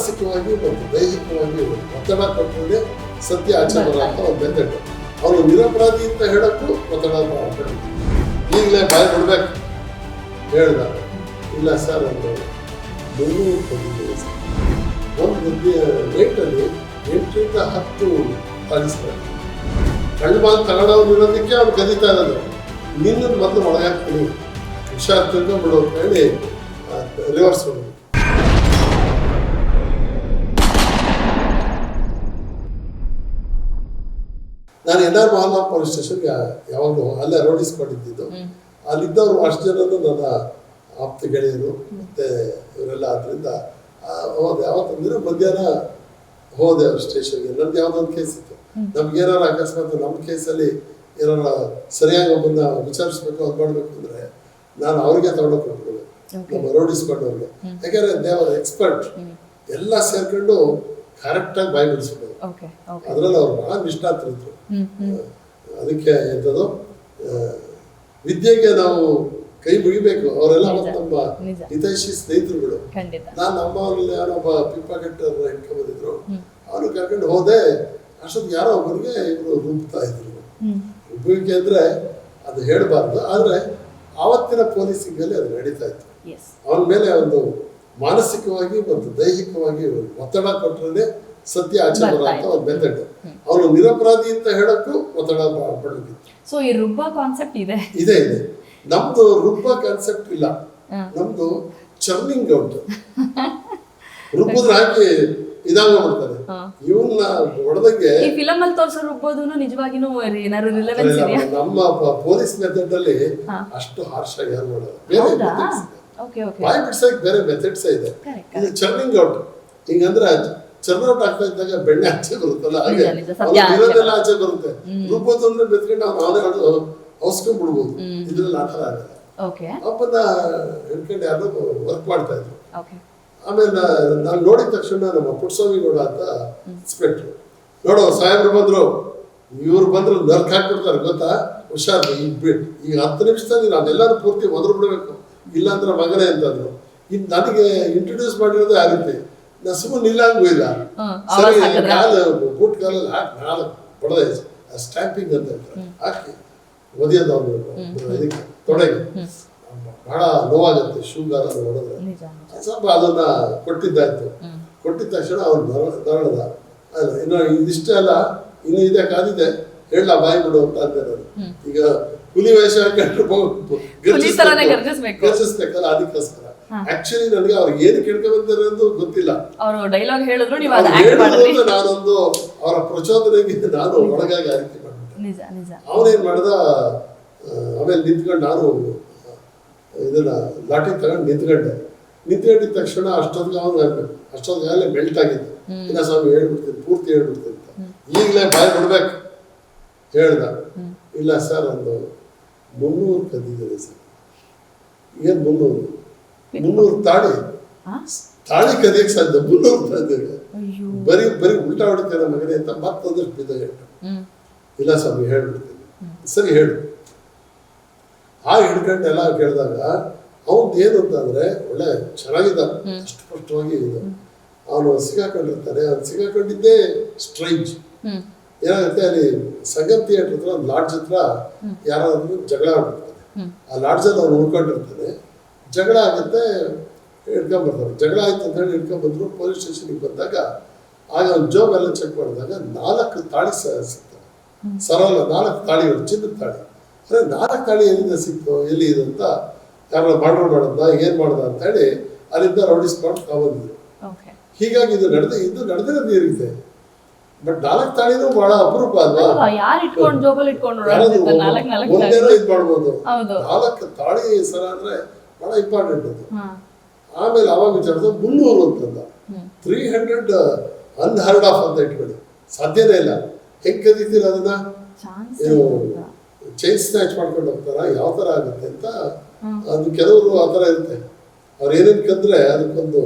ಮಾನಸಿಕವಾಗಿ ಮತ್ತು ದೈಹಿಕವಾಗಿ ಒತ್ತಡ ಕೊಟ್ಟರೆ ಸತ್ಯ ಆಚರಣೆ ಅಂತ ಒಂದು ಮೆಥಡ್ ಅವನು ನಿರಪರಾಧಿ ಅಂತ ಹೇಳಕ್ಕೂ ಒತ್ತಡ ಈಗಲೇ ಬಾಯ್ ಬಿಡ್ಬೇಕು ಹೇಳ್ದ. ಇಲ್ಲ ಸರ್ ಒಂದು ಮುನ್ನೂರು ಒಂದು ರೇಟಲ್ಲಿ ಎಂಟರಿಂದ ಹತ್ತು ಕಳಿಸ್ತಾರೆ ಕಳ್ಳ ಬಾಲ್ ತಗೊಂಡವ್ರು ಇರೋದಕ್ಕೆ ಅವ್ನು ಕದೀತಾ ಇರೋದು. ನಿನ್ನ ಮೊದಲು ಒಳಗಾಕ್ತೀನಿ ಹುಷಾರ್ ತಿಳ್ಕೊಂಡ್ಬಿಡು ಅಂತ ಹೇಳಿ ರಿವರ್ಸ್ ಮಾಡೋದು ನಾನು ಎನ್ ಆರ್ ಮಹಲ್ಲಾ ಪೊಲೀಸ್ ಸ್ಟೇಷನ್ಗೆ ಯಾವಾಗಲೂ ಅಲ್ಲೇ ರೋಡಿಸ್ಕೊಂಡಿದ್ದು ಅಲ್ಲಿದ್ದವರು ಅಷ್ಟು ಜನರು ನನ್ನ ಆಪ್ತ ಗೆಳೆಯರು ಮತ್ತೆ ಇವರೆಲ್ಲ ಆದ್ರಿಂದ ಆ, ಹೋದೆ ಯಾವತ್ತಂದ್ರೆ ಮಧ್ಯಾಹ್ನ ಹೋದೆ ಅವ್ರ ಸ್ಟೇಷನ್ಗೆ. ನಂದು ಯಾವ್ದೊಂದು ಕೇಸ್ ಇತ್ತು. ನಮ್ಗೆ ಏನಾರು ಅಕಸ್ಮಾತ್ ನಮ್ಮ ಕೇಸಲ್ಲಿ ಏನಾರ ಸರಿಯಾಗಿ ಒಬ್ಬನ್ನ ವಿಚಾರಿಸ್ಬೇಕು ಅದು ಮಾಡಬೇಕು ಅಂದ್ರೆ ನಾನು ಅವ್ರಿಗೆ ತಗೊಂಡೋಗಿ ಕೊಟ್ಬಿಡೋದು ನಮ್ಮ ರೋಡಿಸ್ಕೊಂಡವ್ರಿಗೆ ಯಾಕಂದ್ರೆ ದೇವರ ಎಕ್ಸ್ಪರ್ಟ್ ಎಲ್ಲ ಸೇರ್ಕೊಂಡು ಕರೆಕ್ಟಾಗಿ ಬಾಯಿ ಓಕೆ ಅದರಲ್ಲಿ ಅವ್ರು ಬಹಳ ನಿಷ್ಠಾತರಿದ್ರು. ಅದಕ್ಕೆ ಎಂಥದ್ದು ವಿದ್ಯೆಗೆ ನಾವು ಕೈ ಮುಗಿಬೇಕು. ಅವರೆಲ್ಲ ತುಂಬ ಹಿತೈಷಿ ನಮ್ಮ ನಾನು ಹಿತೈಷಿ ಸ್ನೇಹಿತರುಗಳು ಯಾರೋ ಒಬ್ಬ ಪಿಪ್ಪಾ ಯಾರೊಬ್ಬ ಪಿಪ್ಪಕಟ್ಟರ್ ಬಂದಿದ್ರು ಅವನು ಕರ್ಕೊಂಡು ಹೋದೆ. ಅಷ್ಟೊಂದು ಯಾರೋ ಒಬ್ಬರಿಗೆ ಇವರು ರುಬ್ತಾ ಇದ್ರು. ರುಬ್ಬುವಿಕೆ ಅಂದ್ರೆ ಅದು ಹೇಳಬಾರ್ದು. ಆದ್ರೆ ಆವತ್ತಿನ ಪೊಲೀಸಿಂಗಲ್ಲಿ ಅದು ನಡೀತಾ ಇತ್ತು. ಅವನ ಮೇಲೆ ಒಂದು ಮಾನಸಿಕವಾಗಿ ಮತ್ತು ದೈಹಿಕವಾಗಿ ಒತ್ತಡ ಕೊಟ್ಟರೆ ಸತ್ಯ ಆಚೆ ಅಂತ ಒಂದು ಮೆಥಡ್ ಅವನು ನಿರಪರಾಧಿ ಅಂತ ಹೇಳಕ್ಕೂ ಒತ್ತಡ ಪಡಬೇಕಿತ್ತು ಸೊ ಈ ರುಬ್ಬ ಕಾನ್ಸೆಪ್ಟ್ ಇದೆ. ಇದೆ ಇದೆ. ನಮ್ದು ರುಬ್ಬ ಕಾನ್ಸೆಪ್ಟ್ ಇಲ್ಲ. ನಮ್ದು ಚರ್ನಿಂಗ್ ಔಟ್ ರುಬ್ಬಿದ್ರೆ ಹಾಕಿ ಇದಾಗ ಮಾಡ್ತಾರೆ ಇವನ್ನ ಹೊಡೆದಂಗೆ ಈ ಫಿಲಮ್ ಅಲ್ಲಿ ತೋರಿಸೋ ರುಬ್ಬೋದು ನಿಜವಾಗಿನೂ ಏನಾದ್ರು ರಿಲೆವೆನ್ಸ್ ಇದೆಯಾ? ನಮ್ಮ ಪೊಲೀಸ್ ಮೆಥಡ್ ಅಲ್ಲಿ ಅಷ್ಟು ಹಾರ್ಶ್ ಆಗಿ ಯಾರು ಮಾಡಲ್ಲ. ಬೇರೆ ಬಾಯಿ ಬಿಡ್ಸಕ್ ಬೇರೆ ಮೆಥಡ್ಸ್ ಇದೆ. ಇದು ಚರ್ನಿಂಗ್ ಔಟ್ ಹಿಂಗಂದ್ರೆ ಚರ್ನ್ ಔಟ್ ಆಗ್ತಾ ಇದ್ದಾಗ ಬೆಣ್ಣೆ ಆಚೆ ಬರುತ್ತಲ್ಲ ಹಾಗೆ ಅವ್ನು ಇರೋದೆಲ್ಲ ಆಚೆ ಬರುತ್ತೆ. ರುಬ್ಬೋದು ಅಂದ್ರೆ ಬೆತ್ಕೊಂಡು ನಾವು ಅವನೇ ಅವಸ್ಕೊಂಡ್ ಬಿಡ್ಬೋದು. ಇದ್ರಲ್ಲಿ ಆ ಥರ ಆಗಲ್ಲ. ಅಪ್ಪನ ಹಿಡ್ಕೊಂಡು ಯಾರೋ ವರ್ಕ್ ಮಾಡ್ತಾ ಇದ್ರು. ಆಮೇಲೆ ನಾನು ನೋಡಿದ ತಕ್ಷಣ ನಮ್ಮ ಪುಟ್ಸ್ವಾಮಿ ಗೌಡ ಅಂತ ಇನ್ಸ್ಪೆಕ್ಟ್ರು ನೋಡು ಸಾಹೇಬ್ರು ಬಂದ್ರು. ಇವ್ರು ಬಂದ್ರು ನರ್ಕ್ ಹಾಕ್ಬಿಡ್ತಾರೆ ಗೊತ್ತಾ? ಹುಷಾರ್ ಈಗ ಬಿ- ಈಗ ಹತ್ತು ನಿಮಿಷದಲ್ಲಿ ನಾವೆಲ್ಲರೂ ಅದೆಲ್ಲರೂ ಪೂರ್ತಿ ಒದ್ರು ಬಿಡಬೇಕು ಇಲ್ಲಾಂದ್ರೆ ಮಗನೇ ಅಂತಂದ್ರು. ಇದು ನನಗೆ ಇಂಟ್ರೊಡ್ಯೂಸ್ ಮಾಡಿರೋದು ಆ ರೀತಿ ನಾ ಸುಮ್ಮನೆ ನಿಲ್ಲಂಗೂ ಇಲ್ಲ. ಸರಿ? ಕಾಲು ಬೂಟ್ ಕಾಲಲ್ಲಿ ಹಾಕಿ ನಾಳೆ ಬಡದೆ ಸ್ಟ್ಯಾಂಪಿಂಗ್ ಅಂತ ಹೇಳ್ತಾರೆ ಹಾಕಿ ಒದಿಯೋದು ಅವ್ನು ಇದಕ್ಕೆ ತೊಡೆಗೆ. ಬಹಳ ನೋವಾಗುತ್ತೆ ಶೂಗಾರ ಹೊಡೆದ್ರೆ. ನಿಜ ಸ್ವಲ್ಪ ಅದನ್ನ ಕೊಟ್ಟಿದ್ದಾಯ್ತು. ಕೊಟ್ಟಿದ ತಕ್ಷಣ ಅವ್ರು ನರಳದ ಅಲ್ಲ ಇನ್ನು ಇದಿಷ್ಟೇ ಅಲ್ಲ ಇನ್ನು ಇದೆ ಕಾದಿದೆ. ಹೇಳ ಬಾಯಿ ಬಿಡು ಅಂತ ಅಂತ ಈಗ ಹುಲಿ ವೇಷ ಹುಲಿ ತರಾನೇ ಗರ್ಜಿಸ್ಬೇಕು. ಗರ್ಜಿಸ್ಬೇಕಲ್ಲ ಅದಕ್ಕೋಸ್ಕರ ಆಕ್ಚುಲಿ ನನಗೆ ಅವ್ರು ಏನು ಕೇಳ್ಕೊಂಡ್ ಅಂತ ಗೊತ್ತಿಲ್ಲ. ಅವರು ಡೈಲಾಗ್ ಹೇಳಿದ್ರು ನೀವು ನಾನೊಂದು ಅವರ ಪ್ರಚೋದನೆಗೆ ನಾನು ಒಳಗಾಗಿ ಆಯ್ಕೆ ಮಾಡ್ಬಿಟ್ಟೆ ನಿಜ ಅವನೇನ್ ಮಾಡ್ದ ಆಮೇಲೆ ನಿಂತ್ಕೊಂಡು ನಾನು ಇದನ್ನ ಲಾಠಿ ತಗೊಂಡು ನಿಂತ್ಕೊಂಡೆ. ನಿಂತ್ಕೊಂಡಿದ ತಕ್ಷಣ ಅಷ್ಟೊಂದು ಅವನು ಅಷ್ಟೊತ್ತಿಗಾಗಲೇ ಮೆಲ್ಟ್ ಆಗಿದ್ದು ಇಲ್ಲ ಸ್ವಾಮಿ ಹೇಳ್ಬಿಡ್ತೀನಿ ಪೂರ್ತಿ ಹೇಳ್ಬಿಡ್ತೀನಿ ಅಂತ. ಈಗಲೇ ಬಾಯ್ ಬಿಡ್ಬೇಕು ಹೇಳ್ದ. ಇಲ್ಲ ಸರ್ ಒಂದು ಮುನ್ನೂರು ಕದ್ದಿದ್ದೇವೆ ಸರ್. ಏನು ಮುನ್ನೂರು? ಮುನ್ನೂರು ತಾಳಿ? ತಾಳಿ ಕದಿಯಕ್ಕೆ ಸಾಧ್ಯ ಮುನ್ನೂರು ಅಯ್ಯೋ. ಬರೀ ಬರೀ ಉಲ್ಟಾ ಹೊಡಿತೇನೆ ಮಗನೇ ಅಂತ ಮತ್ತೊಂದಷ್ಟು ಬಿದ್ದ ಇಲ್ಲ ಸ್ವಾಮಿ ಹೇಳ್ಬಿಡ್ತೀನಿ ಸರಿ ಹೇಳು. ಆ ಹಿಡ್ಕೊಂಡು ಎಲ್ಲ ಕೇಳಿದಾಗ ಅವನ್ ಏನು ಅಂತಂದ್ರೆ ಒಳ್ಳೆ ಚೆನ್ನಾಗಿದ್ದ ಅಷ್ಟು ಸ್ಪಷ್ಟವಾಗಿ ಇದು. ಅವನು ಸಿಗಾಕೊಂಡಿರ್ತಾನೆ ಅವ್ನು ಸಿಗಾಕೊಂಡಿದ್ದೇ ಸ್ಟ್ರೈಂಜ್. ಏನಾಗುತ್ತೆ ಅಲ್ಲಿ ಸಂಗಮ್ ಥಿಯೇಟರ್ ಹತ್ರ ಒಂದು ಲಾಡ್ಜ್ ಹತ್ರ ಯಾರಾದ್ರೂ ಜಗಳ ಆಗ್ಬಿಡ್ತಾರೆ ಆ ಲಾಡ್ಜಲ್ಲಿ ಅವ್ರು ಉಳ್ಕೊಂಡಿರ್ತಾರೆ. ಜಗಳ ಆಗುತ್ತೆ ಇಟ್ಕೊಂಡ್ಬರ್ತಾರೆ ಜಗಳ ಆಯ್ತು ಅಂತ ಹೇಳಿ ಇಟ್ಕೊಂಡ್ಬಂದ್ರು ಪೊಲೀಸ್ ಸ್ಟೇಷನ್ಗೆ ಬಂದಾಗ ಆಗ ಒಂದು ಜೋಬ್ ಎಲ್ಲ ಚೆಕ್ ಮಾಡಿದಾಗ ನಾಲ್ಕು ತಾಳಿ ಸಿಗ್ತವೆ ಸರಳ ನಾಲ್ಕು ತಾಳಿಗಳು ಚಿನ್ನದ ತಾಳಿ. ಅದೇ ನಾಲ್ಕು ತಾಳಿ ಎಲ್ಲಿಂದ ಸಿಕ್ತು ಎಲ್ಲಿ ಇದು ಅಂತ ಯಾರೋ ಮಾಡ್ರ್ ಮಾಡ್ದ ಏನು ಮಾಡ್ದ ಅಂತ ಹೇಳಿ ಅಲ್ಲಿಂದ ರೌಡಿಸ್ ಮಾಡಿ ತಗೊಂಡಿದ್ರು ಹೀಗಾಗಿ ಇದು ನಡೆದ ಇದು ನಡೆದಿರೋದು ಇರುತ್ತೆ ಬಟ್ ನಾಲ್ಕು ತಾಳಿನೂ ಬಹಳ ಅಪರೂಪ ಅಲ್ವಾ? ಯಾರು ಇಟ್ಕೊಂಡು ಜೋಬಲ್ಲಿ ಇಟ್ಕೊಂಡು ನಾಲ್ಕು ನಾಲ್ಕು ಇದು ಮಾಡ್ಬೋದು. ನಾಲ್ಕು ತಾಳಿ ಸರ ಅಂದ್ರೆ ಬಹಳ ಇಂಪಾರ್ಟೆಂಟ್ ಅದು. ಆಮೇಲೆ ಅವಾಗ ವಿಚಾರದ ಮುನ್ನೂರು ಅಂತಂದ. ತ್ರೀ ಹಂಡ್ರೆಡ್ ಅನ್ಹರ್ಡ್ ಆಫ್ ಅಂತ ಇಟ್ಕೊಳ್ಳಿ ಸಾಧ್ಯನೇ ಇಲ್ಲ. ಹೆಂಗ್ ಕದೀತೀರ ಅದನ್ನ? ಚೈನ್ ಸ್ನ್ಯಾಚ್ ಮಾಡ್ಕೊಂಡು ಹೋಗ್ತಾರ? ಯಾವ ತರ ಆಗುತ್ತೆ ಅಂತ ಅದು ಕೆಲವರು ಆ ಇರುತ್ತೆ. ಅವ್ರು ಏನೇನ್ ಕಂದ್ರೆ ಅದಕ್ಕೊಂದು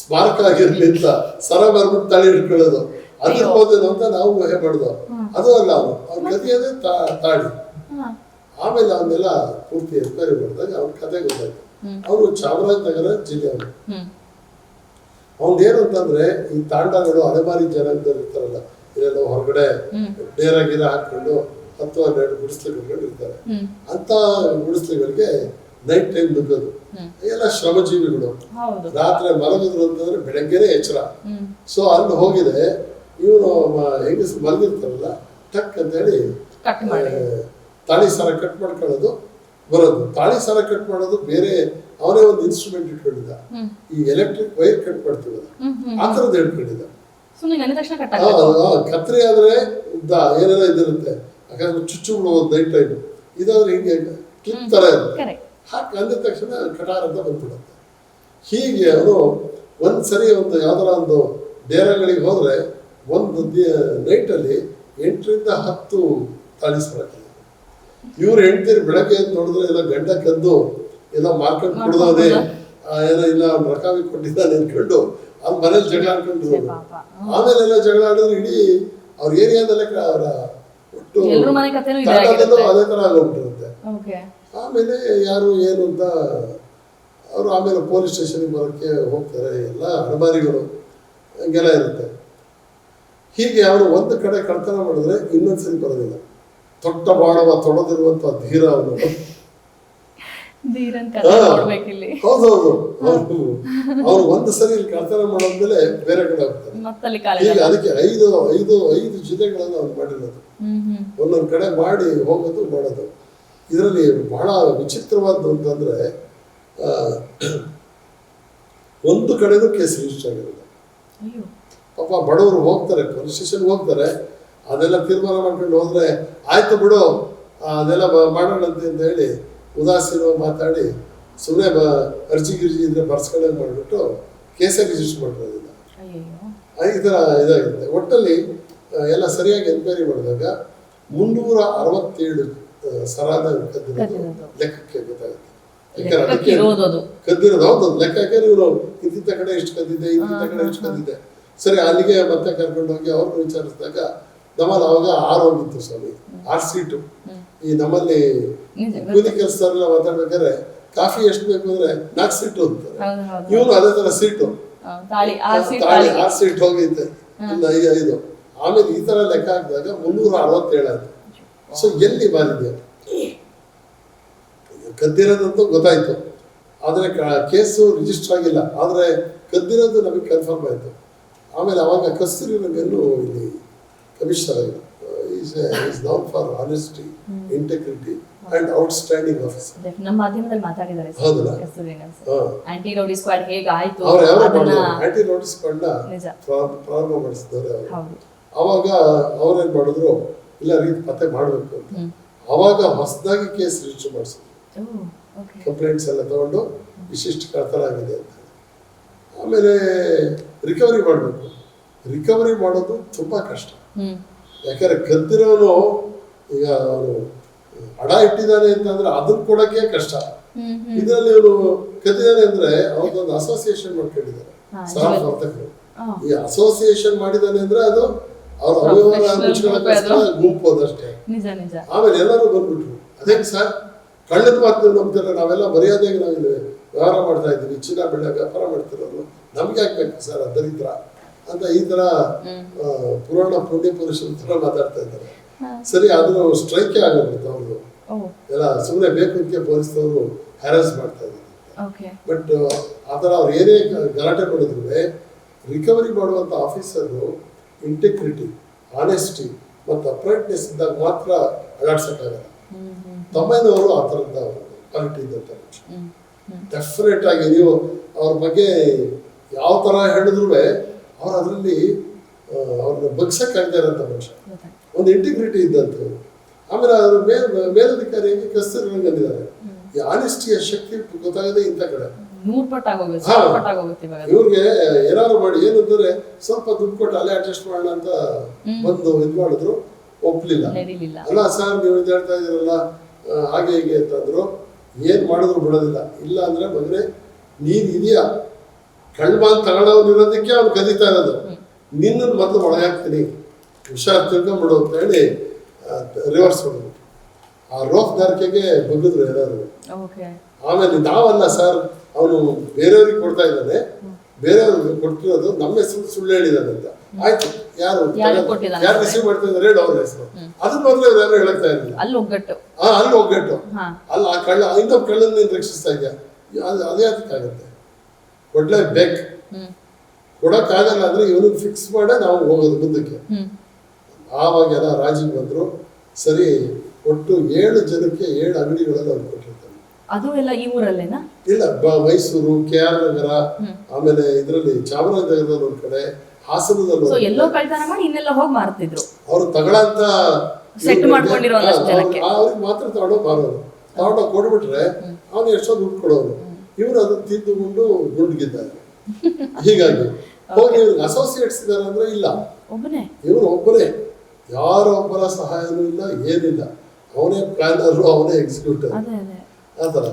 ಸ್ಮಾರಕ ಆಗಿರ್ಲಿ ಅಂತ. ಸರ ಬರ್ಬಿಟ್ಟು ತಾಳಿ ಇಟ್ಕೊಳ್ಳೋದು ಅದಿರ್ಬೋದೇನೋ ಅಂತ ನಾವು ಊಹೆ ಮಾಡ್ದು ಅದು ಅಲ್ಲ ಅವನು ಅವ್ನ ಕದಿಯೋದೇ ತಾ- ತಾಳಿ. ಆಮೇಲೆ ಅವನ್ನೆಲ್ಲ ಪೂರ್ತಿ ಎನ್ಕ್ವೈರಿ ಮಾಡಿದಾಗ ಅವ್ನ ಕತೆ ಗೊತ್ತಾಯ್ತು. ಅವನು ಚಾಮರಾಜನಗರ ಜಿಲ್ಲೆ ಅವರು. ಅವ್ನ್ದೇನು ಅಂತಂದ್ರೆ ಈ ತಾಂಡಗಳು ಅಲೆಮಾರಿ ಜನಾಂಗದಲ್ಲಿ ಇರ್ತಾರಲ್ಲ ಇಲ್ಲೆಲ್ಲ ಹೊರಗಡೆ ಡೇರ ಗಿರ ಹಾಕೊಂಡು ಹತ್ತು ಹನ್ನೆರಡು ಗುಡಿಸ್ಲು ಕಟ್ಕೊಂಡು ಇರ್ತಾರೆ ಅಂತ ಗುಡಿಸ್ಲುಗಳಿಗೆ ನೈಟ್ ಟೈಮ್ ನುಗ್ಗೋದು. ಎಲ್ಲ ಶ್ರಮಜೀವಿಗಳು. ರಾತ್ರಿ ಮಲಗಿದ್ರು ಅಂತಂದ್ರೆ ಬೆಳಗ್ಗೆನೆ ಎಚ್ಚರ. ಸೊ ಅಲ್ಲಿ ಹೋಗಿದೆ ಇವನು ಹೆಂಗಸ್ ಬಂದಿರ್ತಾರಲ್ಲ ಟಕ್ ಅಂತೇಳಿ ಮಾಡಿ. ಆ, ತಾಳಿ ಸರ ಕಟ್ ಮಾಡ್ಕೊಳ್ಳೋದು ಬರೋದು. ತಾಳಿ ಸರ ಕಟ್ ಮಾಡೋದು ಬೇರೆ ಅವನೇ ಒಂದು ಇನ್ಸ್ಟ್ರೂಮೆಂಟ್ ಇಟ್ಕೊಂಡಿದ್ದ. ಈ ಎಲೆಕ್ಟ್ರಿಕ್ ವೈರ್ ಕಟ್ ಮಾಡ್ತೀವಲ್ಲ ಆ ಥರದ್ದು ಹೇಳ್ಕೊಂಡಿದ್ದ. ಕತ್ರಿ ಆದ್ರೆ ಉದ್ದ ಏನೆಲ್ಲ ಇದಿರುತ್ತೆ. ಯಾಕಂದ್ರೆ ಚುಚ್ಚು ಬಿಡುವುದು ನೈಟ್ ಟೈಮ್ ಇದಾದ್ರೆ ಹಿಂಗೆ ಕ್ಲಿಪ್ ತರ ಇರುತ್ತೆ ಹಾಕಿ ಅಂದಿದ ತಕ್ಷಣ ಕಟಾರ್ ಅಂತ ಬಂದ್ಬಿಡುತ್ತೆ. ಹೀಗೆ ಅವರು ಒಂದ್ಸರಿ ಒಂದು ಯಾವ್ದಾರ ಒಂದು ಡೇರಾಗಳಿಗೆ ಹೋದ್ರೆ ಒಂದು ನೈಟಲ್ಲಿ ಎಂಟರಿಂದ ಹತ್ತು ತಾಳಿ ಸರಕಿದೆ ಇವ್ರು ಹೆಂಡ್ತೀರಿ ಬೆಳಗ್ಗೆ ಅಂತ ನೋಡಿದ್ರೆ ಎಲ್ಲ ಗಂಡ ಕದ್ದು ಎಲ್ಲ ಮಾರ್ಕೆಟ್ ಕುಡ್ದವನೇ ಏನೋ ಇಲ್ಲ ರಕಾವಿ ಕೊಟ್ಟಿದ್ದಾನೆ ಅನ್ಕೊಂಡು ಅವ್ನ ಮನೇಲಿ ಜಗಳ ಆಡ್ಕೊಂಡು ಆಮೇಲೆ ಎಲ್ಲ ಜಗಳ ಆಡಿದ್ರು ಇಡೀ ಅವ್ರ ಏರಿಯಾದಲ್ಲೇ ಅವರ ಒಟ್ಟು ಅದೇ ಥರ ಆಗೋಗ್ಬಿಟ್ಟಿರುತ್ತೆ. ಆಮೇಲೆ ಯಾರು ಏನು ಅಂತ ಅವರು ಆಮೇಲೆ ಪೊಲೀಸ್ ಸ್ಟೇಷನ್ಗೆ ಬರೋಕ್ಕೆ ಹೋಗ್ತಾರೆ ಎಲ್ಲ ಅಡಮಾರಿಗಳು ಹಂಗೆಲ್ಲ ಇರುತ್ತೆ. ಹೀಗೆ ಅವರು ಒಂದು ಕಡೆ ಕಳ್ತನ ಮಾಡಿದ್ರೆ ಇನ್ನೊಂದ್ಸರಿ ಬರೋದಿಲ್ಲ. ತೊಟ್ಟ ಬಾಣವ ತೊಡದಿರುವಂತ ಧೀರ ಅವರು ಹೌದೌದು. ಅವ್ರು ಒಂದು ಸರಿ ಇಲ್ಲಿ ಕಳ್ತನ ಮಾಡೋದ್ಮೇಲೆ ಬೇರೆ ಕಡೆ ಹೋಗ್ತಾರೆ. ಈಗ ಅದಕ್ಕೆ ಐದು ಐದು ಐದು ಜಿಲ್ಲೆಗಳನ್ನು ಅವ್ರು ಮಾಡಿರೋದು. ಒಂದೊಂದು ಕಡೆ ಮಾಡಿ ಹೋಗೋದು ಮಾಡೋದು. ಇದರಲ್ಲಿ ಬಹಳ ವಿಚಿತ್ರವಾದ್ದು ಅಂತಂದ್ರೆ ಒಂದು ಕಡೆನೂ ಕೇಸ್ ರಿಜಿಸ್ಟರ್ ಆಗಿರೋದು. ಪಾಪ ಬಡವರು ಹೋಗ್ತಾರೆ ಪೊಲೀಸ್ ಸ್ಟೇಷನ್ಗೆ ಹೋಗ್ತಾರೆ ಅದೆಲ್ಲ ತೀರ್ಮಾನ ಮಾಡ್ಕೊಂಡು ಹೋದ್ರೆ ಆಯ್ತು ಬಿಡು ಅದೆಲ್ಲ ಮಾಡೋಣಂತೆ ಅಂತ ಹೇಳಿ ಉದಾಸೀನ ಮಾತಾಡಿ ಸುಮ್ಮನೆ ಬ ಅರ್ಜಿ ಗಿರ್ಜಿ ಇದ್ರೆ ಬರ್ಸ್ಕೊಳ್ಳೋದು ಮಾಡಿಬಿಟ್ಟು ಕೇಸೇ ರಿಜಿಸ್ಟರ್ ಮಾಡಿರೋದಿಲ್ಲ ಈ ಥರ ಇದಾಗಿರುತ್ತೆ ಒಟ್ಟಲ್ಲಿ ಎಲ್ಲ ಸರಿಯಾಗಿ ಎನ್ಕ್ವೈರಿ ಮಾಡಿದಾಗ ಮುನ್ನೂರ ಅರವತ್ತೇಳು ಸರಾದ ಕದ್ದಿರೋದು. ಲೆಕ್ಕಕ್ಕೆ ಗೊತ್ತಾಗುತ್ತೆ. ಯಾಕಂದ್ರೆ ಅದಕ್ಕೆ ಕದ್ದಿರೋದು ಹೌದು ಲೆಕ್ಕ ಹಾಕಿದ್ರೆ ಇವರು ಇಂತಿಂತ ಕಡೆ ಇಷ್ಟು ಕದ್ದಿದೆ ಇಂತಿಂತ ಕಡೆ ಇಷ್ಟು ಕದ್ದಿದೆ ಸರಿ ಅಲ್ಲಿಗೆ ಮತ್ತೆ ಕರ್ಕೊಂಡು ಹೋಗಿ ಅವ್ರನ್ನ ವಿಚಾರಿಸಿದಾಗ ನಮ್ಮಲ್ಲಿ ಅವಾಗ ಆರ್ ಹೋಗಿತ್ತು ಸ್ವಾಮಿ ಆರ್ ಸೀಟು. ಈ ನಮ್ಮಲ್ಲಿ ಕೂಲಿ ಕೆಲಸದವರೆಲ್ಲ ಮಾತಾಡ್ಬೇಕಾದ್ರೆ ಕಾಫಿ ಎಷ್ಟು ಬೇಕು ಅಂದ್ರೆ ನಾಲ್ಕು ಸೀಟು ಅಂತಾರೆ. ಇವನು ಅದೇ ತರ ಸೀಟು. ತಾಳಿ ಆರ್ ಸೀಟ್ ಹೋಗೈತೆ. ಐದು ಆಮೇಲೆ ಈ ತರ ಲೆಕ್ಕ ಹಾಕಿದಾಗ ಮುನ್ನೂರ ಅರವತ್ತೇಳು ಸೊ ಎಲ್ಲಿ ಬಾರಿದೆ? ಕದ್ದಿರೋದಂತೂ ಗೊತ್ತಾಯ್ತು. ಆದರೆ ಕೇಸು ರಿಜಿಸ್ಟರ್ ಆಗಿಲ್ಲ. ಆದರೆ ಕದ್ದಿರೋದು ನಮಗೆ ಕನ್ಫರ್ಮ್ ಆಯಿತು. ಆಮೇಲೆ ಅವಾಗ ಕಸ್ತೂರಿ ರಂಗನ್ನು ಇಲ್ಲಿ commissioner is is known for honesty integrity and outstanding officer ನಮ್ಮ ಮಾಧ್ಯಮದಲ್ಲಿ ಮಾತಾಡಿದ್ದಾರೆ ಆಂಟಿ ರೌಡಿ ಸ್ಕ್ವಾಡ್ ಹೇಗಾಯ್ತು ಅವ್ರು ಯಾರೋ ಆಂಟಿ ನಿಜ. ಪ್ರಾರಂಭ ಮಾಡಿಸಿದ್ದಾರೆ ಅವಾಗ ಅವ್ರೇನ್ ಮಾಡಿದ್ರು? ಇಲ್ಲ ರೀತಿ ಪತ್ತೆ ಮಾಡಬೇಕು ಅಂತ. ಅವಾಗ ಹೊಸದಾಗಿ ಕೇಸ್ ರಿಜಿಸ್ಟರ್ ಮಾಡಿಸಿದ್ರು. ಕಂಪ್ಲೇಂಟ್ಸ್ ಎಲ್ಲ ತಗೊಂಡು ವಿಶಿಷ್ಟ ಕಳ್ತನ ಆಗಿದೆ ಅಂತ. ಆಮೇಲೆ ರಿಕವರಿ ಮಾಡಬೇಕು. ರಿಕವರಿ ಮಾಡೋದು ತುಂಬ ಕಷ್ಟ. ಯಾಕಂದ್ರೆ ಕದ್ದಿರೋನು ಈಗ ಅವನು ಹಣ ಇಟ್ಟಿದ್ದಾನೆ ಅಂತಂದ್ರೆ ಅದನ್ನ ಕೊಡಕ್ಕೆ ಕಷ್ಟ. ಇದರಲ್ಲಿ ಇವನು ಕದ್ದಿದ್ದಾನೆ ಅಂದ್ರೆ ಅವ್ರದ್ದೊಂದು ಅಸೋಸಿಯೇಷನ್ ಮಾಡ್ಕೊಂಡಿದ್ದಾರೆ ಸಹವರ್ತಕರು ಸಹ ವರ್ತಕರು ಈ ಅಸೋಸಿಯೇಷನ್ ಮಾಡಿದ್ದಾನೆ ಅಂದ್ರೆ ಅದು ಅವ್ರ ಅವ್ಯವಹಾರ ಗುಂಪು ಅದಷ್ಟೇ ಆಮೇಲೆ ಎಲ್ಲರೂ ಬಂದ್ಬಿಟ್ರು. ಅದೇ ಸರ್? ಕಳ್ಳದ ಮಾತ್ರ ನಂಬ್ತಾರೆ ನಾವೆಲ್ಲ ಮರ್ಯಾದೆಗೆ ನಾವು ಇಲ್ಲಿ ವ್ಯವಹಾರ ಮಾಡ್ತಾ ಇದ್ದೀವಿ ಚಿನ್ನ ಬೆಳ್ಳ ವ್ಯಾಪಾರ ಮಾಡ್ತಿರೋದು. ನಮ್ಗೆ ಹಾಕ್ಬೇಕು ಸರ್ ದರಿದ್ರ? ಅಂತ ಈ ತರ ಪುರಾಣ ಪುಣ್ಯ ಪುರುಷರ ತರ ಮಾತಾಡ್ತಾ ಇದ್ದಾರೆ. ಸರಿ ಆದ್ರೂ ಸ್ಟ್ರೈಕ್ ಆಗೋಗ್ಬಿಡ್ತು ಅವರು ಎಲ್ಲ ಸುಮ್ಮನೆ ಬೇಕು ಅಂತ ಪೊಲೀಸ್ನವರು ಹ್ಯಾರಸ್ ಮಾಡ್ತಾ ಇದ್ದಾರೆ. ಬಟ್ ಆ ಥರ ಅವ್ರು ಏನೇ ಗಲಾಟೆ ಮಾಡಿದ್ರು ರಿಕವರಿ ಮಾಡುವಂತ ಆಫೀಸರ್ ಇಂಟೆಗ್ರಿಟಿ ಆನೆಸ್ಟಿ ಮತ್ತು ಅಪ್ರೈಟ್ನೆಸ್ ಇದ್ದಾಗ ಮಾತ್ರ ಅಳಾಡ್ಸೋಕ್ಕಾಗಲ್ಲ ತಮ್ಮನವರು ಆ ಥರದ ಕ್ವಾಲಿಟಿ ಇದ್ದಂಥ ಡೆಫಿನೆಟ್ ಆಗಿ ನೀವು ಅವ್ರ ಬಗ್ಗೆ ಯಾವ ತರ ಹೇಳಿದ್ರು ಅವ್ರು ಅದರಲ್ಲಿ ಅವ್ರನ್ನ ಬಗ್ಸಕ್ಕಾಗದೇ ಇರೋಂಥ ಮನುಷ್ಯ. ಒಂದು ಇಂಟಿಗ್ರಿಟಿ ಇದ್ದಂತ ಆಮೇಲೆ ಅದ್ರ ಮೇಲ್ ಮೇಲಧಿಕಾರಿಯಾಗಿ ಕಸ್ತೂರಿ ಬಂದಿದ್ದಾರೆ ಈ ಆನೆಸ್ಟಿಯ ಶಕ್ತಿ ಗೊತ್ತಾಗದೆ ಇಂಥ ಕಡೆ. ಇವ್ರಿಗೆ ಏನಾದ್ರು ಮಾಡಿ ಏನಂದ್ರೆ ಸ್ವಲ್ಪ ದುಡ್ಡು ಕೊಟ್ಟು ಅಲ್ಲೇ ಅಡ್ಜಸ್ಟ್ ಮಾಡೋಣ ಅಂತ ಬಂದು ಇದು ಮಾಡಿದ್ರು ಒಪ್ಲಿಲ್ಲ. ಅಲ್ಲ ಸರ್ ನೀವು ಇದು ಹೇಳ್ತಾ ಇದ್ರಲ್ಲ ಹಾಗೆ ಹೀಗೆ ಅಂತಂದ್ರು ಏನ್ ಮಾಡಿದ್ರು ಬಿಡೋದಿಲ್ಲ. ಇಲ್ಲ ಅಂದರೆ ಮಗನೇ ನೀನು ಇದೆಯಾ? ಕಣ್ಮಾನ್ ತಗೊಳ್ಳೋನಿರೋದಕ್ಕೆ ಅವ್ನು ಕದೀತಾ ಇರೋದು. ನಿನ್ನನ್ನು ಮೊದಲು ಒಳಗೆ ಹಾಕ್ತೀನಿ ಹುಷಾರ್ ತಿಳ್ಕೊಂಬಿಡು ಅಂತ ಹೇಳಿ ರಿವರ್ಸ್ ಮಾಡಿದ್ರು ಆ ರೋಫ್ ದಾರಿಕೆಗೆ ಬಗ್ಗಿದ್ರು ಎಲ್ಲರೂ. ಆಮೇಲೆ ನಾವಲ್ಲ ಸರ್ ಅವನು ಬೇರೆಯವ್ರಿಗೆ ಕೊಡ್ತಾ ಇದ್ದಾನೆ. ಬೇರೆಯವ್ರಿಗೆ ಕೊಟ್ಟಿರೋದು ನಮ್ಮ ಹೆಸರು ಸುಳ್ಳು ಹೇಳಿದಾರೆ ಅಂತ. ಆಯ್ತು ಯಾರು ಯಾರು ರಿಸೀವ್ ಮಾಡ್ತಿದ್ದಾರೆ ಹೇಳಿ ಅವ್ರ ಹೆಸರು. ಅದ್ರ ಮೊದಲು ಯಾರು ಹೇಳ್ತಾ ಇರಲಿಲ್ಲ ಅಲ್ಲಿ ಒಗ್ಗಟ್ಟು. ಆ ಅಲ್ಲಿ ಒಗ್ಗಟ್ಟು. ಅಲ್ಲಿ ಆ ಕಳ್ಳ ಇನ್ನೊಬ್ಬ ಕಳ್ಳನ್ನ ನೀನು ರಕ್ಷಿಸ್ತಾ ಇದೆಯಾ? ಅದು ಅದೇ ಅದಕ್ಕಾಗತ್ತೆ. ಕೊಡ್ಲೇಬೇಕು ಕೊಡಕ್ಕಾಗಲ್ಲ ಅಂದ್ರೆ ಇವ್ರಿಗೆ ಫಿಕ್ಸ್ ಮಾಡೇ ನಾವು ಹೋಗೋದು ಮುಂದಕ್ಕೆ. ಆವಾಗೆಲ್ಲ ಆವಾಗ ಎಲ್ಲ ರಾಜಿಗೆ ಬಂದ್ರು. ಸರಿ ಒಟ್ಟು ಏಳು ಜನಕ್ಕೆ ಏಳು ಅಂಗಡಿಗಳಲ್ಲಿ ಅವ್ರು ಅದು ಎಲ್ಲ ಈ ಊರಲ್ಲೇನಾ? ಇಲ್ಲ ಮೈಸೂರು ಕೆ ಆರ್ ನಗರ ಆಮೇಲೆ ಇದರಲ್ಲಿ ಚಾಮರಾಜನಗರದಲ್ಲಿ ಒಂದ್ ಕಡೆ ಹಾಸನದಲ್ಲಿ ಸೊ ಎಲ್ಲೋ. ಕಳ್ತನ ಮಾಡಿ ಇನ್ನೆಲ್ಲ ಹೋಗಿ ಮಾರ್ತಿದ್ರು. ಅವ್ರು ತಗೊಳಂತ ಸೆಟ್ ಮಾಡ್ಕೊಂಡಿರೋ ಜನಕ್ಕೆ. ಅವ್ರಿಗೆ ಮಾತ್ರ ತಗೊಂಡು ಮಾರೋರು. ತಗೊಂಡೋಗಿ ಕೊಡ್ಬಿಟ್ರೆ ಅವ್ನು ಎಷ್ಟೋ ದುಡ್ಡು ಕೊಡೋರು. ಇವ್ರು ಅದನ್ನ ತಿಂದುಕೊಂಡು ಗುಂಡ್ಗಿದ್ದಾರೆ ಹೀಗಾಗಿ ಹೋಗಿ ಇವ್ರಿಗೆ ಅಸೋಸಿಯೇಟ್ಸ್ ಇದಾರೆ ಅಂದ್ರೆ ಇಲ್ಲ. ಒಬ್ಬನೇ? ಒಬ್ಬರೇ ಒಬ್ಬನೇ. ಯಾರೊಬ್ಬರ ಸಹಾಯನೂ ಇಲ್ಲ ಏನಿಲ್ಲ. ಅವನೇ ಪ್ಲಾನರ್ ಅವನೇ ಅದೇ. ಆ ಥರ.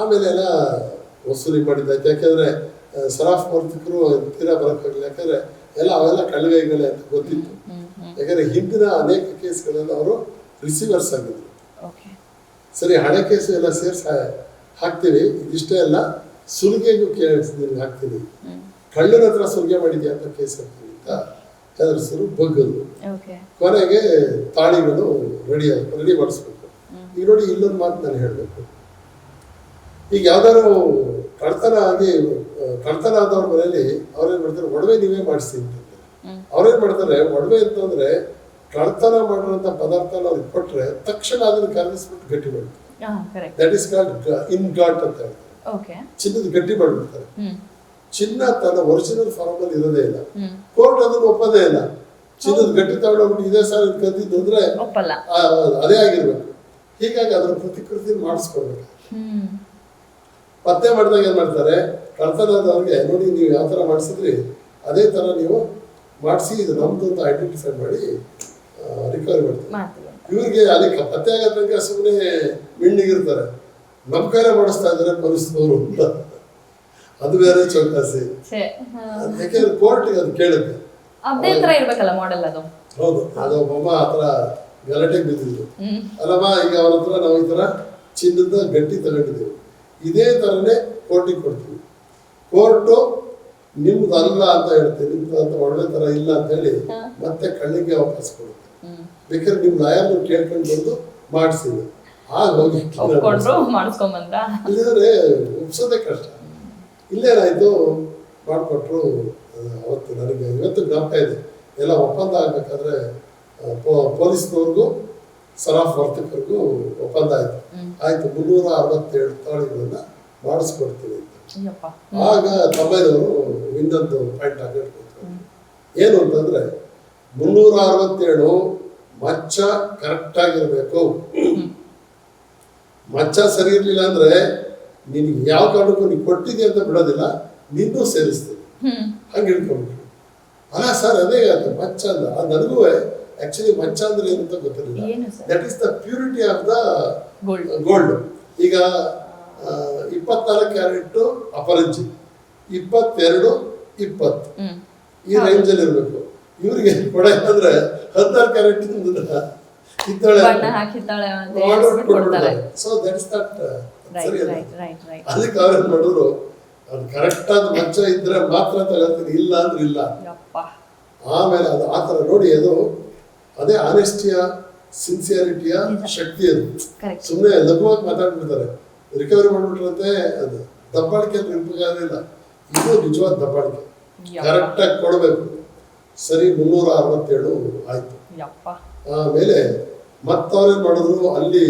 ಆಮೇಲೆ ಎಲ್ಲ ವಸೂಲಿ ಮಾಡಿದ್ದಾಯ್ತು ಯಾಕೆಂದ್ರೆ ಸರಾಫ್ ವರ್ತಕರು ತೀರಾ ಬರೋಕ್ಕಾಗಲಿಲ್ಲ ಯಾಕಂದರೆ ಎಲ್ಲ ಅವೆಲ್ಲ ಕಳವೆಗಳೇ ಅಂತ ಗೊತ್ತಿತ್ತು. ಯಾಕಂದ್ರೆ ಹಿಂದಿನ ಅನೇಕ ಕೇಸ್ಗಳಲ್ಲಿ ಅವರು ರಿಸೀವರ್ಸ್ ಆಗಿದ್ರು. ಸರಿ ಹಳೆ ಕೇಸು ಎಲ್ಲ ಸೇರಿಸಿ ಹಾಕ್ತೀವಿ. ಇದಿಷ್ಟೇ ಅಲ್ಲ ಸುಲಿಗೆಗೂ ನಿಮ್ಗೆ ಹಾಕ್ತೀನಿ. ಕಳ್ಳನ ಹತ್ರ ಸುಲಿಗೆ ಮಾಡಿದ್ಯಾ ಅಂತ ಕೇಸ್ ಹಾಕ್ತೀವಿ ಅಂತ ಹೆದರ್ಸರು ಬಗ್ಗದು. ಕೊನೆಗೆ ತಾಳಿಗಳು ರೆಡಿ ರೆಡಿ ಮಾಡಿಸ್ಬೇಕು. ಈಗ ನೋಡಿ ಇಲ್ಲೊಂದು ಮಾತು ನಾನು ಹೇಳಬೇಕು. ಈಗ ಯಾವ್ದಾದ್ರು ಕಳ್ತನ ಆಗಿ ಕಳ್ತನ ಆದವ್ರ ಮನೇಲಿ ಅವ್ರೇನ್ ಮಾಡ್ತಾರೆ ಒಡವೆ ನೀವೇ ಮಾಡಿಸಿ ಅಂತಂದ್ರೆ ಅವ್ರೇನ್ ಮಾಡ್ತಾರೆ ಒಡವೆ ಅಂತಂದ್ರೆ ಕಳ್ತನ ಮಾಡಿರುವಂತ ಪದಾರ್ಥನ ಅವ್ರಿಗೆ ಕೊಟ್ರೆ ತಕ್ಷಣ ಅದನ್ನ ಕರಗಿಸ್ಬಿಟ್ಟು ಗಟ್ಟಿ ಮಾಡ್ತಾರೆ. That is called ingot ಅಂತ ಹೇಳ್ತಾರೆ ಚಿನ್ನದ ಗಟ್ಟಿ ಮಾಡ್ಬಿಡ್ತಾರೆ. ಚಿನ್ನ ತನ್ನ ಒರಿಜಿನಲ್ ಫಾರ್ಮ್ ಅಲ್ಲಿ ಇರೋದೇ ಇಲ್ಲ. ಕೋರ್ಟ್ ಅದನ್ನ ಒಪ್ಪದೇ ಇಲ್ಲ. ಚಿನ್ನದ ಗಟ್ಟಿ ತಗೊಂಡೋಗ್ಬಿಟ್ಟು ಇದೇ ಸಾಲ ಕದ್ದಿದ್ದು ಅಂದ್ರೆ ಅದೇ ಆಗಿರ್ಬೇಕು. ಹೀಗಾಗಿ ಅದರ ಪ್ರತಿಕೃತಿ ಮಾಡಿಸ್ಕೊಳ್ಬೇಕು. ಹ್ಮ್. ಪತ್ತೆ ಮಾಡಿದಾಗ ಏನು ಮಾಡ್ತಾರೆ? ಕಳ್ತನದವ್ರಿಗೆ ನೋಡಿ ನೀವು ಯಾವ ಥರ ಮಾಡಿಸಿದ್ರಿ ಅದೇ ಥರ ನೀವು ಮಾಡಿಸಿ ಇದು ನಮ್ಮದು ಅಂತ ಐಡೆಂಟಿಫೈ ಮಾಡಿ ರಿಕವರಿ ಮಾಡ್ತೀವಿ. ಇವ್ರಿಗೆ ಅಲ್ಲಿ ಪತ್ತೆ ಆಗೋ ತನಕ ಸುಮ್ಮನೆ ಮಿಣ್ಣಿಗಿರ್ತಾರೆ ನಮ್ಮ ಕೈಲೇ ಮಾಡಿಸ್ತಾ ಇದ್ದಾರೆ ಪೊಲೀಸ್ನವರು ಅಂತ. ಅದು ಬೇರೆ ಚೌಕಾಸಿ ಯಾಕೆಂದ್ರೆ ಕೋರ್ಟಿಗೆ ಅದು ಕೇಳುತ್ತೆ ತರ ಹೌದು ಅದು ಒಬ್ಬ ಆ ಥರ ಗಲಾಟೆಗೆ ಬಿದ್ದಿದ್ರು ಅಲ್ಲಮ್ಮ ಈಗ ಅವ್ರ ಹತ್ರ ನಾವು ಈ ಥರ ಚಿನ್ನದ ಗಟ್ಟಿ ತಗೊಂಡಿದ್ದೀವಿ. ಇದೇ ಥರನೇ ಕೋರ್ಟಿಗೆ ಕೊಡ್ತೀವಿ. ಕೋರ್ಟು ನಿಮ್ದು ಅಲ್ಲ ಅಂತ ಹೇಳ್ತೀವಿ ನಿಮ್ದು ಅಂತ ಒಳ್ಳೆ ಥರ ಇಲ್ಲ ಅಂತ ಹೇಳಿ ಮತ್ತೆ ಕಣ್ಣಿಗೆ ವಾಪಸ್ ಕೊಡುತ್ತೆ. ಬೇಕಾದ್ರೆ ನಿಮ್ಮ ಲಾಯರ್ನ ಕೇಳ್ಕೊಂಡು ಬಂದು ಮಾಡಿಸಿದ್ರು ಆಗ ಹೋಗಿ ಇಲ್ಲಿದ್ರೆ ಒಪ್ಸೋದೇ ಕಷ್ಟ. ಇಲ್ಲೇನಾಯ್ತು ಮಾಡಿಕೊಟ್ರು ಅವತ್ತು ನನಗೆ ಇವತ್ತು ಜ್ಞಾಪಕ ಇದೆ. ಎಲ್ಲ ಒಪ್ಪಂದ ಆಗ್ಬೇಕಾದ್ರೆ ಪೊಲೀಸ್ನವ್ರಿಗೂ ಸರಾಫ್ ವರ್ತಕರಿಗೂ ಒಪ್ಪಂದ ಆಯ್ತು. ಆಯ್ತು ಮುನ್ನೂರ ಅರವತ್ತೇಳು ತಾಳಿಗಳನ್ನ ಮಾಡಿಸ್ಕೊಡ್ತೀವಿ ಅಂತ. ಆಗ ತಮ್ಮಯ್ಯನವರು ಇನ್ನೊಂದು ಪಾಯಿಂಟ್ ಹಾಕಿಟ್ಕೊತಾರೆ ಏನು ಅಂತಂದ್ರೆ ಮುನ್ನೂರ ಅರವತ್ತೇಳು ಮಚ್ಚ ಕರೆಕ್ಟ್ ಆಗಿರ್ಬೇಕು. ಮಚ್ಚ ಸರಿ ಇರ್ಲಿಲ್ಲ ಅಂದ್ರೆ ನಿನ್ಗೆ ಯಾವ ಕಾರಣಕ್ಕೂ ನೀವು ಕೊಟ್ಟಿದ್ದೆ ಅಂತ ಬಿಡೋದಿಲ್ಲ ನಿನ್ನೂ ಸೇರಿಸ್ತೀನಿ ಹಂಗೆ ಹಿಡ್ಕೊಂಡ್ಬಿಟ್ರು ಅಲ್ಲ ಸರ್ ಅದೇ ಅದು ಮಚ್ಚ ಅಂದ. ನನಗೂ ಆಕ್ಚುಲಿ ಮಂಚ ಅಂದ್ರೆ ಏನು ಅಂತ ಗೊತ್ತಿರಲಿಲ್ಲ. That is the purity of the gold ಈಗ ಇಪ್ಪತ್ನಾಲ್ಕು ಕ್ಯಾರೆಟ್ ಅಪರಂಜಿ ಇಪ್ಪತ್ತೆರಡು ಇಪ್ಪತ್ತು. ಈ ರೇಂಜ್ ಅಲ್ಲಿ ಇರಬೇಕು. ಇವರಿಗೆ ಕೊಡ ಅಂದ್ರೆ ಹದಿನಾರು ಕ್ಯಾರೆಟ್ ಕಿತ್ತಾಳೆ ಕೊಡ್ತಾರೆ. ಸೊ ದಟ್ ಇಸ್ ಸರಿ ಅದಕ್ಕೆ ಅವ್ರೇನ್ ಮಾಡಿದ್ರು ಅದು ಕರೆಕ್ಟ್ ಆದ ಮಂಚ ಇದ್ರೆ ಮಾತ್ರ ತಗೊಳ್ತೀನಿ ಇಲ್ಲ ಅಂದ್ರೆ ಇಲ್ಲ. ಆಮೇಲೆ ಅದು ಆತರ ಥರ ನೋಡಿ ಅದು ಅದೇ ಆನೆಸ್ಟಿಯ ಸಿನ್ಸಿಯಾರಿಟಿಯ ಶಕ್ತಿ ಅದು. ಸುಮ್ಮನೆ ಲಘುವಾಗಿ ಮಾತಾಡ್ಬಿಡ್ತಾರೆ. ರಿಕವರಿ ಮಾಡ್ಬಿಟ್ರಂತೆ ಅದು. ದಬ್ಬಾಳಿಕೆ ಇಲ್ಲ. ಇದು ನಿಜವಾದ ದಬ್ಬಾಳಿಕೆ. ಕರೆಕ್ಟ್ ಕರೆಕ್ಟಾಗಿ ಕೊಡಬೇಕು. ಸರಿ ಮುನ್ನೂರ ಅರವತ್ತೇಳು ಆಯ್ತು. ಆಮೇಲೆ ಮತ್ತವ್ರೇನ್ ಮಾಡಿದ್ರು? ಅಲ್ಲಿ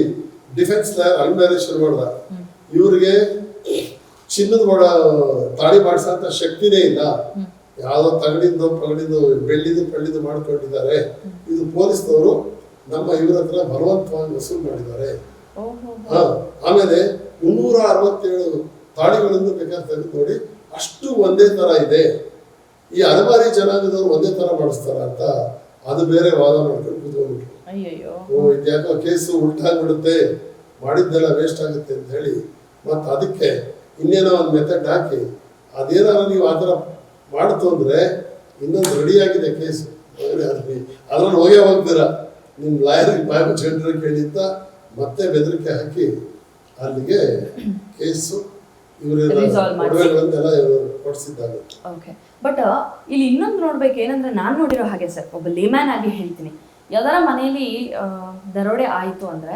ಡಿಫೆನ್ಸ್ ಬೇರೆ ಶುರು ಮಾಡ್ದ. ಇವ್ರಿಗೆ ಚಿನ್ನದ ತಾಳಿ ಮಾಡಿಸಂತ ಶಕ್ತಿನೇ ಇಲ್ಲ. ಯಾವುದೋ ತಗಡಿಂದು ಪಗಡಿಂದು ಬೆಳ್ಳಿದು ಪಳ್ಳಿದು ಮಾಡ್ಕೊಂಡಿದ್ದಾರೆ. ಇದು ಪೊಲೀಸ್ನವರು ನಮ್ಮ ಇವ್ರ ಹತ್ರ ಬಲವಂತವಾಗಿ ವಸೂಲು ಮಾಡಿದ್ದಾರೆ. ಆಮೇಲೆ ಮುನ್ನೂರ ಅರವತ್ತೇಳು ತಾಳಿಗಳನ್ನು ಬೇಕಾದ್ರೆ ತೆಗೆದು ನೋಡಿ ಅಷ್ಟು ಒಂದೇ ತರ ಇದೆ. ಈ ಅಲಮಾರಿ ಜನಾಂಗದವ್ರು ಒಂದೇ ತರ ಮಾಡಿಸ್ತಾರ ಅಂತ ಅದು ಬೇರೆ ವಾದ ಮಾಡ್ಕೊಂಡು ಕೂತ್ಕೊಂಡ್ಬಿಟ್ರು. ಓ ಇದ್ಯಾಕೋ ಕೇಸು ಉಲ್ಟಾಗ್ಬಿಡುತ್ತೆ ಮಾಡಿದ್ದೆಲ್ಲ ವೇಸ್ಟ್ ಆಗುತ್ತೆ ಅಂತ ಹೇಳಿ ಮತ್ತೆ ಅದಕ್ಕೆ ಇನ್ನೇನೋ ಒಂದು ಮೆಥಡ್ ಹಾಕಿ ಅದೇನಾರ ನೀವು ಆ ಥರ ಮಾಡ್ತು ಅಂದ್ರೆ ಇನ್ನೊಂದು ರೆಡಿ ಆಗಿದೆ ಕೇಸು ಅದ್ರಲ್ಲಿ ಹೋಗಿ ಹೋಗ್ತೀರಾ ನಿಮ್ಮ ಲಾಯರ್ಗೆ ಬಾಯ್ ಮುಚ್ಕೊಂಡ್ರೆ ಕೇಳಿದ್ದ ಮತ್ತೆ ಬೆದರಿಕೆ ಹಾಕಿ ಅಲ್ಲಿಗೆ ಕೇಸು ಓಕೆ ಬಟ್ ಇಲ್ಲಿ ಇನ್ನೊಂದು ನೋಡ್ಬೇಕು ಏನಂದ್ರೆ ನಾನು ನೋಡಿರೋ ಹಾಗೆ ಸರ್ ಒಬ್ಬ ಲೇಮ್ಯಾನ್ ಆಗಿ ಹೇಳ್ತೀನಿ. ಯಾವ್ದಾರ ಮನೆಯಲ್ಲಿ ದರೋಡೆ ಆಯಿತು ಅಂದ್ರೆ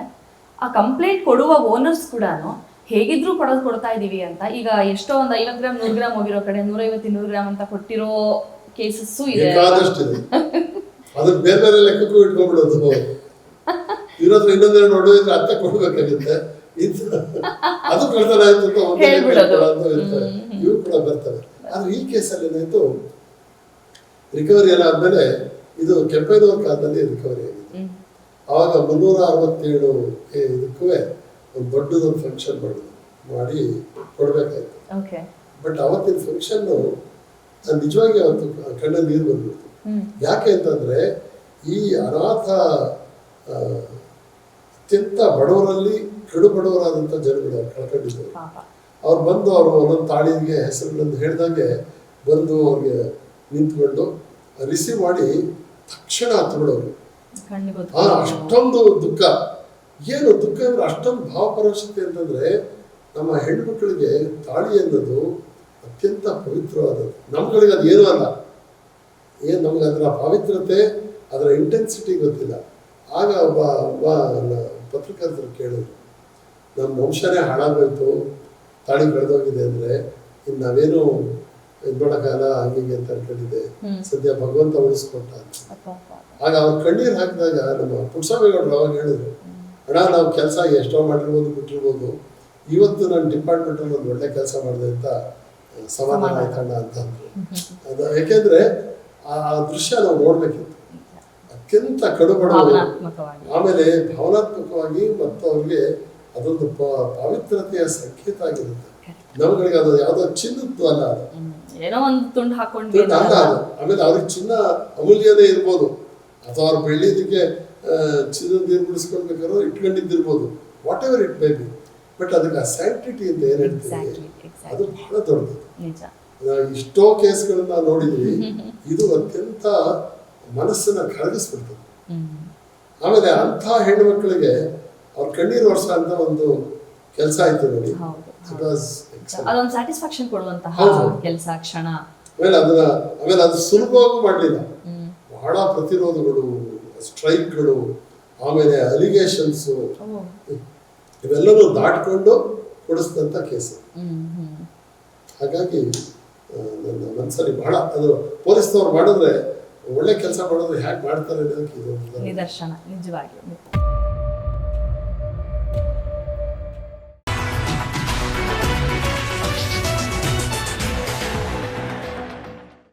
ಆ ಕಂಪ್ಲೇಂಟ್ ಕೊಡುವ ಓನರ್ಸ್ ಕೂಡ ಹೇಗಿದ್ರು ಕೊಡೋದು ಕೊಡ್ತಾ ಇದೀವಿ ಅಂತ. ಈಗ ಎಷ್ಟೋ ಒಂದು ಐವತ್ತು ಗ್ರಾಮ್ ನೂರು ಗ್ರಾಮ್ ಹೋಗಿರೋ ಕಡೆ ನೂರೈವತ್ತು ಇನ್ನೂರು ಗ್ರಾಮ್ ಅಂತ ಕೊಟ್ಟಿರೋ ಕೇಸಸ್ಸು ಇದೆ. ಅದು ಅದನ್ನ ಬೇರೆ ಬೇರೆ ಲೆಕ್ಕಕ್ಕೂ ಇಟ್ಕೊಂಡ್ಬಿಡೋದು ಇರೋದ್ರ ಇನ್ನೊಂದೆರಡು ಹೊಡೆದಿದ್ರೆ ಅತ್ತೆ ಕೊಡ್ಬೇಕಾಗುತ್ತೆ ಅದು ಕಳ್ತನ ಆಯ್ತು ಅಂತ ಒಂದೇ ಲೆಕ್ಕ ಹೇಳ್ಬಿಡೋದು. ಇಟ್ಕೊಳ್ಳೋದು ಇರ್ತವೆ ಇವು ಕೂಡ ಬರ್ತವೆ ಆದ್ರೆ ಈ ಕೇಸಲ್ಲಿ ಏನಾಯ್ತು? ರಿಕವರಿ ಎಲ್ಲ ಆದ್ಮೇಲೆ ಇದು ಕೆಂಪೇನವ್ರ ಕಾಲದಲ್ಲಿ ರಿಕವರಿ ಆಗಿದೆ. ಆವಾಗ ಮುನ್ನೂರ ಅರವತ್ತೇಳು ಇದಕ್ಕೂ ಒಂದು ದೊಡ್ಡದೊಂದು ಫಂಕ್ಷನ್ ಮಾಡಿದ್ರು ಮಾಡಿ ಕೊಡಬೇಕಾಯ್ತು. ಓಕೆ ಬಟ್ ಅವತ್ತಿನ ಫಂಕ್ಷನ್ನು ನಾನು ನಿಜವಾಗಿ ಅವತ್ತು ಕಣ್ಣಲ್ಲಿ ನೀರು ಬಂದ್ಬಿಡ್ತು. ಯಾಕೆ ಅಂತಂದ್ರೆ ಈ ಅನಾಥ ಅತ್ಯಂತ ಬಡವರಲ್ಲಿ ಕಡು ಬಡವರಾದಂಥ ಜನಗಳು ಅವ್ರು ಕಳ್ಕೊಂಡಿದ್ರು ಪಾಪ. ಅವ್ರು ಬಂದು ಅವರು ಒಂದೊಂದು ತಾಳಿಗೆ ಹೆಸರುಗಳನ್ನು ಹೇಳಿದಂಗೆ ಬಂದು ಅವ್ರಿಗೆ ನಿಂತ್ಕೊಂಡು ರಿಸೀವ್ ಮಾಡಿ ತಕ್ಷಣ ಹತ್ಬಿಡೋರು. ಬಿಡೋರು ಆ ಅಷ್ಟೊಂದು ದುಃಖ. ಏನು ದುಃಖ ಅಂದ್ರೆ ಅಷ್ಟೊಂದು ಭಾವಪರವಶತೆ ಅಂತಂದ್ರೆ ನಮ್ಮ ಹೆಣ್ಮಕ್ಳಿಗೆ ತಾಳಿ ಅನ್ನೋದು ಅತ್ಯಂತ ಪವಿತ್ರವಾದದ್ದು. ನಮ್ಗಳಿಗೆ ಅದು ಏನೂ ಅಲ್ಲ. ಏನು ನಮ್ಗೆ ಅದರ ಪವಿತ್ರತೆ ಅದರ ಇಂಟೆನ್ಸಿಟಿ ಗೊತ್ತಿಲ್ಲ. ಆಗ ಒಬ್ಬ ಒಬ್ಬ ಪತ್ರಕರ್ತರು ಕೇಳಿದ್ರು ನಮ್ಮ ವಂಶನೇ ಹಾಳಾಗೋಯ್ತು ತಾಳಿ ಬೆಳೆದೋಗಿದೆ ಅಂದರೆ ಇನ್ನು ನಾವೇನು ಇದು ಮಾಡೋಕ್ಕಾಗಲ್ಲ ಹಂಗೆ ಅಂತ ಅನ್ಕೊಂಡಿದ್ದೆ. ಹ್ಮ್. ಸದ್ಯ ಭಗವಂತ ಉಳಿಸ್ಕೊಟ್ಟ ಆಗ ಅವ್ರು ಕಣ್ಣೀರು ಹಾಕಿದಾಗ ನಮ್ಮ ಪುಟ್ಸ್ವಾಮಿಗೌಡರು ಅವಾಗ ಹೇಳಿದ್ರು ಅಣ್ಣ ನಾವು ಕೆಲಸ ಎಷ್ಟೋ ಮಾಡಿರ್ಬೋದು ಬಿಟ್ಟಿರ್ಬೋದು. ಇವತ್ತು ನನ್ನ ಡಿಪಾರ್ಟ್ಮೆಂಟಲ್ಲಿ ಒಂದು ಒಳ್ಳೆ ಕೆಲಸ ಮಾಡಿದೆ ಅಂತ ಸಮಾಧಾನ ಆಯ್ತು ಆಯ್ತಣ್ಣ ಅಂತ ಅದು ಯಾಕೆಂದ್ರೆ ಆ ದೃಶ್ಯ ನಾವು ನೋಡ್ಬೇಕಿತ್ತು. ಅತ್ಯಂತ ಕಡುಬಡ ಆಮೇಲೆ ಭಾವನಾತ್ಮಕವಾಗಿ ಮತ್ತು ಅವ್ರಿಗೆ ಅದೊಂದು ಪಾವಿತ್ರತೆಯ ಸಂಕೇತ ಆಗಿರುತ್ತೆ. ನಮ್ಗಳಿಗೆ ಅದು ಯಾವುದೋ ಚಿನ್ನದ್ದು ಅಲ್ಲ ಅದು. ಏನೋ ಒಂದು ತುಂಡು ಹಾಕೊಂಡ್ವಿ ಅಲ್ಲ ಅದು. ಆಮೇಲೆ ಅವ್ರಿಗೆ ಚಿನ್ನ ಅಮೂಲ್ಯನೇ ಇರ್ಬೋದು. ಅಥವಾ ಅವ್ರು ಬೆಳ್ಳಿದಕ್ಕೆ ಚಿನ್ನದ ನೀರು ಬಿಡಿಸ್ಕೊಳ್ಬೇಕಾದ್ರೂ ಇಟ್ಕೊಂಡಿದ್ದಿರ್ಬೋದು. Whatever it may be but ಅದಕ್ಕೆ ಆ ಸ್ಯಾಂಕ್ಟಿಟಿ ಅಂತ ಏನು ಹೇಳ್ತೀವಿ? ಅದು ಬಹಳ ದೊಡ್ಡದು. ಇಷ್ಟೋ ಕೇಸ್ಗಳನ್ನ ನೋಡಿದ್ವಿ. ಇದು ಅತ್ಯಂತ ಮನಸ್ಸನ್ನ ಕರಗಿಸ್ಬಿಡ್ತದೆ ಆಮೇಲೆ ಅಂಥ ಹೆಣ್ಮಕ್ಳಿಗೆ ಅವ್ರ ಕಣ್ಣೀರು ವರ್ಷ ಅಂತ ಒಂದು ಕೆಲಸ ಆಯ್ತು ನೋಡಿ. ಅದೊಂದು ಸ್ಯಾಟಿಸ್ಫ್ಯಾಕ್ಷನ್ ಕೊಡುವಂತಹ ಕೆಲಸ ಕ್ಷಣ. ಆಮೇಲೆ ಅದನ್ನ ಆಮೇಲೆ ಅದು ಸುಲಭವಾಗಿ ಮಾಡಲಿಲ್ಲ. ಬಹಳ ಪ್ರತಿರೋಧಗಳು ಸ್ಟ್ರೈಕ್ಗಳು ಆಮೇಲೆ ಅಲಿಗೇಷನ್ಸು ಇವೆಲ್ಲವೂ ದಾಟ್ಕೊಂಡು ಕೊಡಿಸಿದಂಥ ಕೇಸು. ಹಾಗಾಗಿ ನನ್ನ ಮನಸ್ಸಲ್ಲಿ ಬಹಳ ಅದು ಪೊಲೀಸ್ನವ್ರು ಮಾಡಿದ್ರೆ ಒಳ್ಳೆ ಕೆಲಸ ಮಾಡಿದ್ರೆ ಹ್ಯಾಕ್ ಮಾಡ್ತಾರೆ ಅನ್ನೋದಕ್ಕೆ ಇದು ನಿದರ್ಶನ ನಿಜವಾಗಿ